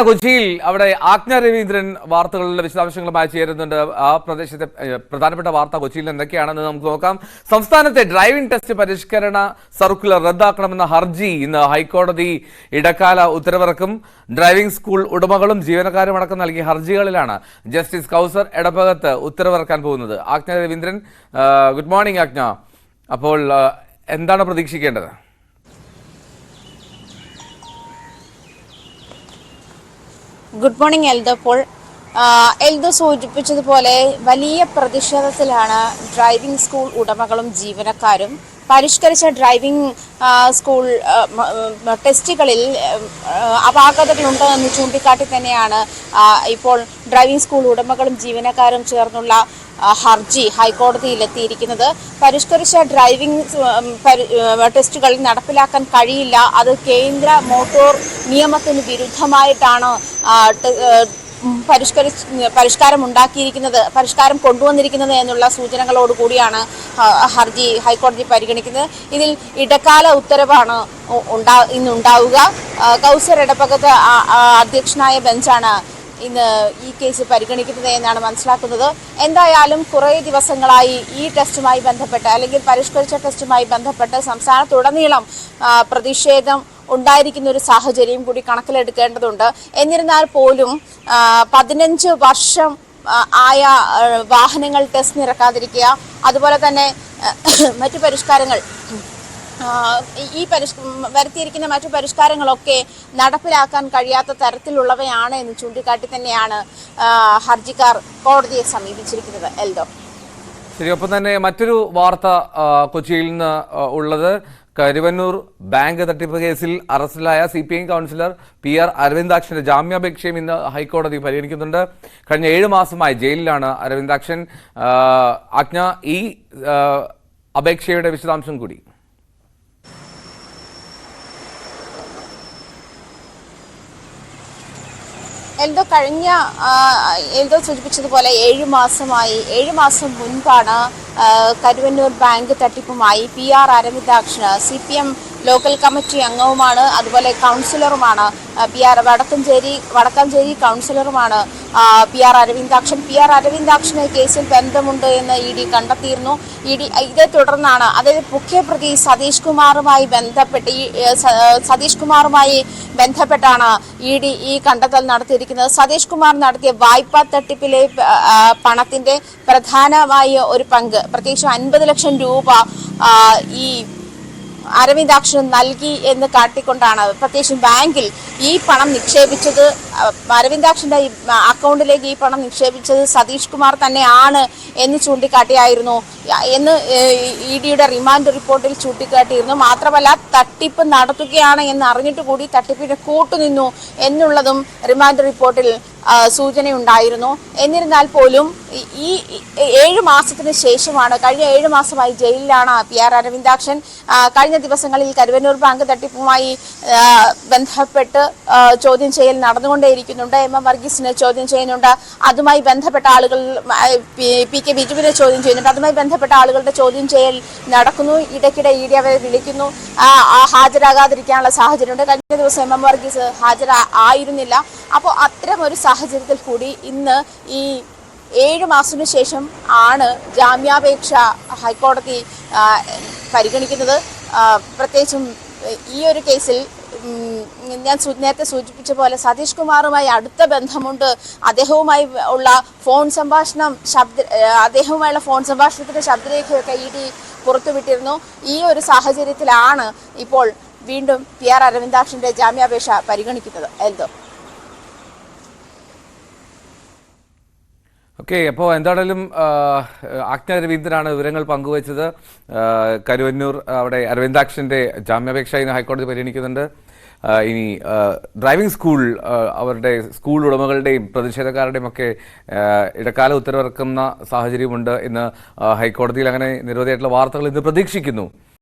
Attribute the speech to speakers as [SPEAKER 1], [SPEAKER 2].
[SPEAKER 1] കൊച്ചിയിൽ അവിടെ ആജ്ഞ രവീന്ദ്രൻ വാർത്തകളുടെ വിശദാംശങ്ങളുമായി ചേരുന്നുണ്ട്. ആ പ്രദേശത്തെ പ്രധാനപ്പെട്ട വാർത്ത കൊച്ചിയിൽ എന്തൊക്കെയാണെന്ന് നമുക്ക് നോക്കാം. സംസ്ഥാനത്തെ ഡ്രൈവിംഗ് ടെസ്റ്റ് പരിഷ്കരണ സർക്കുലർ റദ്ദാക്കണമെന്ന ഹർജി ഇന്ന് ഹൈക്കോടതി ഇടക്കാല ഉത്തരവിറക്കും. ഡ്രൈവിംഗ് സ്കൂൾ ഉടമകളും ജീവനക്കാരും അടക്കം നൽകിയ ഹർജികളിലാണ് ജസ്റ്റിസ് കൗസർ എടപ്പകത്ത് ഉത്തരവിറക്കാൻ പോകുന്നത്. ആജ്ഞ രവീന്ദ്രൻ ഗുഡ് മോർണിംഗ് ആജ്ഞ. അപ്പോൾ എന്താണ് പ്രതീക്ഷിക്കേണ്ടത്?
[SPEAKER 2] ഗുഡ് മോർണിംഗ് എൽദോ പോൾ എൽദോ സൂചിപ്പിച്ചതുപോലെ വലിയ പ്രതിഷേധത്തിലാണ് ഡ്രൈവിംഗ് സ്കൂൾ ഉടമകളും ജീവനക്കാരും പരിഷ്കരിച്ച ഡ്രൈവിംഗ് സ്കൂൾ ടെസ്റ്റുകളിൽ അപാകതകളുണ്ട് എന്ന് ചൂണ്ടിക്കാട്ടി തന്നെയാണ് ഇപ്പോൾ ഡ്രൈവിംഗ് സ്കൂൾ ഉടമകളും ജീവനക്കാരും ചേർന്നുള്ള ഹർജി ഹൈക്കോടതിയിൽ എത്തിയിരിക്കുന്നത് പരിഷ്കരിച്ച ഡ്രൈവിംഗ് ടെസ്റ്റുകൾ നടപ്പിലാക്കാൻ കഴിയില്ല. അത് കേന്ദ്ര മോട്ടോർ നിയമത്തിന് വിരുദ്ധമായിട്ടാണ് പരിഷ്കരിച്ച് പരിഷ്കാരം ഉണ്ടാക്കിയിരിക്കുന്നത് പരിഷ്കാരം കൊണ്ടുവന്നിരിക്കുന്നത് എന്നുള്ള സൂചനകളോട് കൂടിയാണ് ഹർജി ഹൈക്കോടതി പരിഗണിക്കുന്നത്. ഇതിൽ ഇടക്കാല ഉത്തരവാണ് ഉണ്ടാ ഇന്നുണ്ടാവുക. കൗസർ ഇടപ്പകത്ത് അധ്യക്ഷനായ ബെഞ്ചാണ് ഇന്ന് ഈ കേസ് പരിഗണിക്കുന്നത് എന്നാണ് മനസ്സിലാക്കുന്നത്. എന്തായാലും കുറേ ദിവസങ്ങളായി ഈ ടെസ്റ്റുമായി ബന്ധപ്പെട്ട് അല്ലെങ്കിൽ പരിഷ്കരിച്ച ടെസ്റ്റുമായി ബന്ധപ്പെട്ട് സംസ്ഥാനത്തുടനീളം പ്രതിഷേധം ഉണ്ടായിരിക്കുന്ന ഒരു സാഹചര്യം കൂടി കണക്കിലെടുക്കേണ്ടതുണ്ട്. എന്നിരുന്നാൽ പോലും പതിനഞ്ച് വർഷം ആയ വാഹനങ്ങൾ ടെസ്റ്റ് നിരക്കാതിരിക്കുക അതുപോലെ തന്നെ മറ്റു പരിഷ്കാരങ്ങൾ ഈ പരിഷ് വരുത്തിയിരിക്കുന്ന മറ്റു പരിഷ്കാരങ്ങളൊക്കെ നടപ്പിലാക്കാൻ കഴിയാത്ത തരത്തിലുള്ളവയാണ് എന്ന് ചൂണ്ടിക്കാട്ടി തന്നെയാണ് ഹർജിക്കാർ കോടതിയെ സമീപിച്ചിരിക്കുന്നത്. എൽദോ
[SPEAKER 1] ശരി ഒപ്പം തന്നെ മറ്റൊരു വാർത്ത കൊച്ചിയിൽ നിന്ന് ഉള്ളത്. കരുവന്നൂർ ബാങ്ക് തട്ടിപ്പ് കേസിൽ അറസ്റ്റിലായ C P I councillor P R അരവിന്ദാക്ഷന്റെ ജാമ്യാപേക്ഷയും ഇന്ന് ഹൈക്കോടതി പരിഗണിക്കുന്നുണ്ട്. കഴിഞ്ഞ ഏഴ് മാസമായി ജയിലിലാണ് അരവിന്ദാക്ഷൻ. ആജ്ഞ ഈ അപേക്ഷയുടെ വിശദാംശം കൂടി.
[SPEAKER 2] എൽദോ കഴിഞ്ഞ എന്തോ സൂചിപ്പിച്ചതുപോലെ ഏഴു മാസമായി ഏഴു മാസം മുൻപാണ് കരുവന്നൂർ ബാങ്ക് തട്ടിപ്പുമായി P R അരവിന്ദാക്ഷന് C P M local committee അംഗവുമാണ് അതുപോലെ കൗൺസിലറുമാണ് P R Vadakkanchery Vadakkanchery കൗൺസിലറുമാണ് P R Aravindakshan. P R അരവിന്ദാക്ഷന് കേസിൽ ബന്ധമുണ്ട് എന്ന് ഇ ഡി കണ്ടെത്തിയിരുന്നു. ഇ ഡി ഇതേ തുടർന്നാണ് അതായത് മുഖ്യപ്രതി സതീഷ് കുമാറുമായി ബന്ധപ്പെട്ട് ഈ സതീഷ് കുമാറുമായി ബന്ധപ്പെട്ടാണ് ഇ ഡി ഈ കണ്ടെത്തൽ നടത്തിയിരിക്കുന്നത്. സതീഷ് കുമാർ നടത്തിയ വായ്പാ തട്ടിപ്പിലെ പണത്തിന്റെ പ്രധാനമായ ഒരു പങ്ക് പ്രത്യേകിച്ച് അൻപത് ലക്ഷം രൂപ ഈ അരവിന്ദാക്ഷൻ നൽകി എന്ന് കാട്ടിക്കൊണ്ടാണ് പ്രത്യേകിച്ചും ബാങ്കിൽ ഈ പണം നിക്ഷേപിച്ചത് അരവിന്ദാക്ഷിന്റെ അക്കൗണ്ടിലേക്ക് ഈ പണം നിക്ഷേപിച്ചത് സതീഷ് കുമാർ തന്നെയാണ് എന്ന് ചൂണ്ടിക്കാട്ടിയായിരുന്നു. എന്ന് ഇ ഡിയുടെ റിമാൻഡ് റിപ്പോർട്ടിൽ ചൂണ്ടിക്കാട്ടിയിരുന്നു. മാത്രമല്ല തട്ടിപ്പ് നടത്തുകയാണ് എന്ന് അറിഞ്ഞിട്ട് കൂടി തട്ടിപ്പിന് കൂട്ടുനിന്നു എന്നുള്ളതും റിമാൻഡ് റിപ്പോർട്ടിൽ സൂചനയുണ്ടായിരുന്നു. എന്നിരുന്നാൽ പോലും ഈ- ഏഴ് മാസത്തിന് ശേഷമാണ് കഴിഞ്ഞ ഏഴ് മാസമായി ജയിലിലാണ് പി ആർ അരവിന്ദാക്ഷൻ. കഴിഞ്ഞ ദിവസങ്ങളിൽ കരുവന്നൂർ ബാങ്ക് തട്ടിപ്പുമായി ബന്ധപ്പെട്ട് ചോദ്യം ചെയ്യൽ നടന്നുകൊണ്ടേയിരിക്കുന്നുണ്ട്. എം. എം. വർഗീസിനെ ചോദ്യം ചെയ്യുന്നുണ്ട്. അതുമായി ബന്ധപ്പെട്ട ആളുകൾ പി- കെ ബിജുവിനെ ചോദ്യം ചെയ്യുന്നുണ്ട്. അതുമായി ബന്ധപ്പെട്ട ആളുകളുടെ ചോദ്യം ചെയ്യൽ നടക്കുന്നു. ഇടയ്ക്കിടെ ഇ ഡി അവരെ വിളിക്കുന്നു. ഹാജരാകാതിരിക്കാനുള്ള സാഹചര്യമുണ്ട്. കഴിഞ്ഞ ദിവസം എം. എം. വർഗീസ് ഹാജരായിരുന്നില്ല അപ്പോൾ അത്തരം ഒരു സാഹചര്യത്തിൽ കൂടി ഇന്ന് ഈ ഏഴ് മാസത്തിനു ശേഷം ആണ് ജാമ്യാപേക്ഷ ഹൈക്കോടതി പരിഗണിക്കുന്നത്. പ്രത്യേകിച്ചും ഈ ഒരു കേസിൽ ഞാൻ നേരത്തെ സൂചിപ്പിച്ച പോലെ സതീഷ് കുമാറുമായി അടുത്ത ബന്ധമുണ്ട്. അദ്ദേഹവുമായി ഉള്ള ഫോൺ സംഭാഷണം ശബ്ദ അദ്ദേഹവുമായുള്ള ഫോൺ സംഭാഷണത്തിന്റെ ശബ്ദരേഖയൊക്കെ ഇ ഡി പുറത്തുവിട്ടിരുന്നു. ഈ ഒരു സാഹചര്യത്തിലാണ് ഇപ്പോൾ വീണ്ടും പി ആർ അരവിന്ദാക്ഷന്റെ ജാമ്യാപേക്ഷ പരിഗണിക്കുന്നത്. എന്തോ
[SPEAKER 1] ഓക്കെ അപ്പോൾ എന്താണേലും ആജ്ഞ രവീന്ദ്രനാണ് വിവരങ്ങൾ പങ്കുവച്ചത്. കരുവന്നൂർ അവിടെ അരവിന്ദാക്ഷന്റെ ജാമ്യാപേക്ഷ ഇന്ന് ഹൈക്കോടതി പരിഗണിക്കുന്നുണ്ട്. ഇനി ഡ്രൈവിംഗ് സ്കൂൾ അവരുടെ സ്കൂൾ ഉടമകളുടെയും പ്രതിഷേധക്കാരുടെയും ഒക്കെ ഇടക്കാല ഉത്തരവിറക്കുന്ന സാഹചര്യമുണ്ട് ഇന്ന് ഹൈക്കോടതിയിൽ അങ്ങനെ നിരവധിയായിട്ടുള്ള വാർത്തകൾ ഇന്ന് പ്രതീക്ഷിക്കുന്നു.